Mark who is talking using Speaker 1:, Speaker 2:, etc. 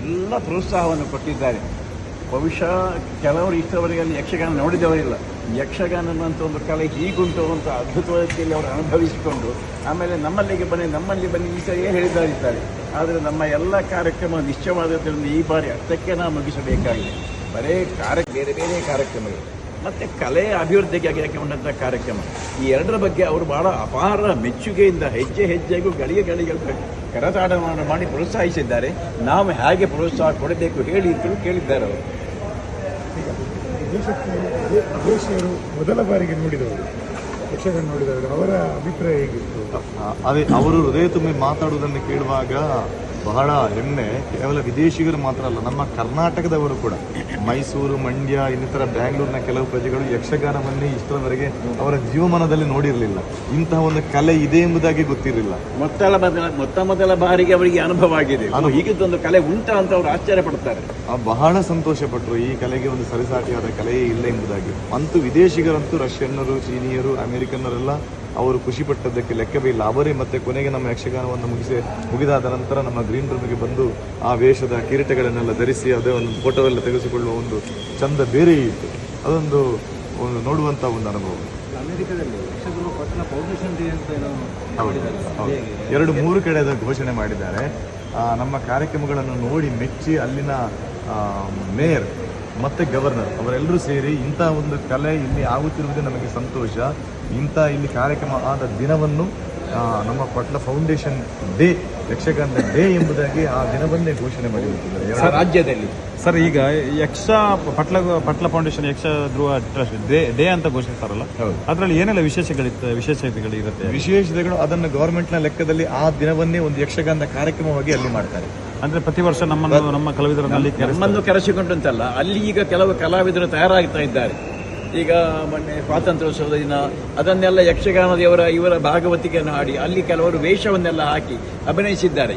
Speaker 1: ಎಲ್ಲ ಪ್ರೋತ್ಸಾಹವನ್ನು ಕೊಟ್ಟಿದ್ದಾರೆ. ಬಹುಶಃ ಕೆಲವರು ಇಷ್ಟವರೆಗೆ ಅಲ್ಲಿ ಯಕ್ಷಗಾನ ನೋಡಿದವರಿಲ್ಲ ಯಕ್ಷಗಾನ ಅನ್ನುವಂಥ ಒಂದು ಕಲೆ ಹೀಗುಂಟು ಅಂತ ರೀತಿಯಲ್ಲಿ ಅವರು ಅನುಭವಿಸಿಕೊಂಡು, ಆಮೇಲೆ ನಮ್ಮಲ್ಲಿಗೆ ಬನ್ನಿ, ನಮ್ಮಲ್ಲಿ ಬನ್ನಿ ಈ ಸರಿಯೇ ಹೇಳಿದ್ದಾರೆ ಆದರೆ ನಮ್ಮ ಎಲ್ಲ ಕಾರ್ಯಕ್ರಮ ನಿಶ್ಚಯವಾದದ್ರಿಂದ ಈ ಬಾರಿ ಅರ್ಥಕ್ಕೆ ನಾವು ಮುಗಿಸಬೇಕಾಗಿದೆ. ಬರೇ ಕಾರ್ಯ, ಬೇರೆ ಬೇರೆ ಕಾರ್ಯಕ್ರಮಗಳು. ಮತ್ತು ಕಲೆ ಅಭಿವೃದ್ಧಿಗೆ ಹಾಕಿಕೊಂಡಂಥ ಕಾರ್ಯಕ್ರಮ. ಈ ಎರಡರ ಬಗ್ಗೆ ಅವರು ಬಹಳ ಅಪಾರ ಮೆಚ್ಚುಗೆಯಿಂದ ಹೆಜ್ಜೆ ಹೆಜ್ಜೆಗೂ ಗಳಿಗೆ ಗಳಿಗೆ ಕರತಾಡವನ್ನು ಮಾಡಿ ಪ್ರೋತ್ಸಾಹಿಸಿದ್ದಾರೆ. ನಾವು ಹೇಗೆ ಪ್ರೋತ್ಸಾಹ ಕೊಡಬೇಕು ಹೇಳಿ ಅಂತಲೂ ಕೇಳಿದ್ದಾರೆ ಅವರು.
Speaker 2: ದೇಶಕ್ಕೆ ದೇಶಿಯರು ಮೊದಲ ಬಾರಿಗೆ ನೋಡಿದವರು ಯಕ್ಷಗಾನ ನೋಡಿದವರು ಅವರ ಅಭಿಪ್ರಾಯ ಹೇಗಿತ್ತು?
Speaker 3: ಅದೇ ಅವರು ಹೃದಯ ತುಂಬಿ ಮಾತಾಡುವುದನ್ನು ಕೇಳುವಾಗ ಬಹಳ ಹೆಮ್ಮೆ. ಕೇವಲ ವಿದೇಶಿಗರು ಮಾತ್ರ ಅಲ್ಲ ನಮ್ಮ ಕರ್ನಾಟಕದವರು ಕೂಡ. ಮೈಸೂರು ಮಂಡ್ಯ ಇನ್ನಿತರ ಬ್ಯಾಂಗ್ಳೂರಿನ ಕೆಲವು ಪ್ರಜೆಗಳು ಯಕ್ಷಗಾನವನ್ನೇ ಇಷ್ಟರವರೆಗೆ ಅವರ ಜೀವಮಾನದಲ್ಲಿ ನೋಡಿರಲಿಲ್ಲ. ಇಂತಹ ಒಂದು ಕಲೆ ಇದೆ ಎಂಬುದಾಗಿ ಗೊತ್ತಿರಲಿಲ್ಲ.
Speaker 1: ಮೊತ್ತಲ ಮೊತ್ತ ಮೊದಲ ಬಾರಿಗೆ ಅವರಿಗೆ ಅನುಭವ ಆಗಿದೆ. ಹೀಗಿದ್ದೊಂದು ಕಲೆ ಉಂಟಾ ಅಂತ ಅವರು ಆಶ್ಚರ್ಯ ಪಡ್ತಾರೆ.
Speaker 3: ಬಹಳ ಬಹಳ ಸಂತೋಷಪಟ್ಟರು ಈ ಕಲೆಗೆ ಒಂದು ಸರಿಸಾಟಿಯಾದ ಕಲೆಯೇ ಇಲ್ಲ ಎಂಬುದಾಗಿ. ಅಂತೂ ವಿದೇಶಿಗರಂತೂ ರಷ್ಯನ್ನರು ಚೀನಿಯರು ಅಮೆರಿಕನ್ನರೆಲ್ಲ ಅವರು ಖುಷಿಪಟ್ಟದ್ದಕ್ಕೆ ಲೆಕ್ಕವೇ ಇಲ್ಲ. ಅವರೇ ಮತ್ತೆ ಕೊನೆಗೆ ನಮ್ಮ ಯಕ್ಷಗಾನವನ್ನು ಮುಗಿಸಿ ಮುಗಿದಾದ ನಂತರ ನಮ್ಮ ಗ್ರೀನ್ ರೂಮಿಗೆ ಬಂದು ಆ ವೇಷದ ಕಿರೀಟಗಳನ್ನೆಲ್ಲ ಧರಿಸಿ ಅದೇ ಒಂದು ಫೋಟೋ ಎಲ್ಲ ತೆಗೆಸಿಕೊಳ್ಳುವ ಒಂದು ಚಂದ ಬೇರೆ ಇತ್ತು. ಅದೊಂದು ಒಂದು ನೋಡುವಂಥ ಒಂದು ಅನುಭವ. ಎರಡು ಮೂರು ಕಡೆ ಅದನ್ನು ಘೋಷಣೆ ಮಾಡಿದ್ದಾರೆ. ನಮ್ಮ ಕಾರ್ಯಕ್ರಮಗಳನ್ನು ನೋಡಿ ಮೆಚ್ಚಿ ಅಲ್ಲಿನ ಮೇಯರ್ ಮತ್ತೆ ಗವರ್ನರ್ ಅವರೆಲ್ಲರೂ ಸೇರಿ ಇಂಥ ಒಂದು ಕಲೆ ಇಲ್ಲಿ ಆಗುತ್ತಿರುವುದೇ ನಮಗೆ ಸಂತೋಷ. ಇಂಥ ಇಲ್ಲಿ ಕಾರ್ಯಕ್ರಮ ಆದ ದಿನವನ್ನು ನಮ್ಮ ಪಟ್ಲ ಫೌಂಡೇಶನ್ ಡೇ ಯಕ್ಷಗಾನದ ಡೇ ಎಂಬುದಾಗಿ ಆ ದಿನವನ್ನೇ ಘೋಷಣೆ ಮಾಡಿರುತ್ತಿದ್ದಾರೆ
Speaker 1: ರಾಜ್ಯದಲ್ಲಿ.
Speaker 4: ಸರ್ ಈಗ ಯಕ್ಷ ಪಟ್ಲ ಪಟ್ಲ ಫೌಂಡೇಶನ್ ಯಕ್ಷ ಧ್ರುವ ಟ್ರಸ್ಟ್ ಡೇ ಡೇ ಅಂತ ಘೋಷಿಸ್ತಾರಲ್ಲ. ಅದರಲ್ಲಿ ಏನೆಲ್ಲ ವಿಶೇಷಗಳಿತ್ತು ವಿಶೇಷತೆಗಳು ಇರುತ್ತೆ?
Speaker 3: ವಿಶೇಷತೆಗಳು ಅದನ್ನು ಗೌರ್ಮೆಂಟ್ನ ಲೆಕ್ಕದಲ್ಲಿ ಆ ದಿನವನ್ನೇ ಒಂದು ಯಕ್ಷಗಾನದ ಕಾರ್ಯಕ್ರಮವಾಗಿ ಅಲ್ಲಿ ಮಾಡ್ತಾರೆ.
Speaker 4: ಅಂದ್ರೆ ಪ್ರತಿ ವರ್ಷ ನಮ್ಮನ್ನು ನಮ್ಮ ಕಲಾವಿದರಲ್ಲಿ
Speaker 1: ನಮ್ಮನ್ನು ಕೆರೆಸಿಕೊಂಡಂತಲ್ಲ ಅಲ್ಲಿ ಈಗ ಕೆಲವು ಕಲಾವಿದರು ತಯಾರಾಗ್ತಾ ಇದ್ದಾರೆ. ಈಗ ಮೊನ್ನೆ ಸ್ವಾತಂತ್ರ್ಯೋತ್ಸವದ ದಿನ, ಅದನ್ನೆಲ್ಲ ಯಕ್ಷಗಾನದವರ ಇವರ ಇವರ ಭಾಗವತಿಕೆಯನ್ನು ಹಾಡಿ ಅಲ್ಲಿ ಕೆಲವರು ವೇಷವನ್ನೆಲ್ಲ ಹಾಕಿ ಅಭಿನಯಿಸಿದ್ದಾರೆ.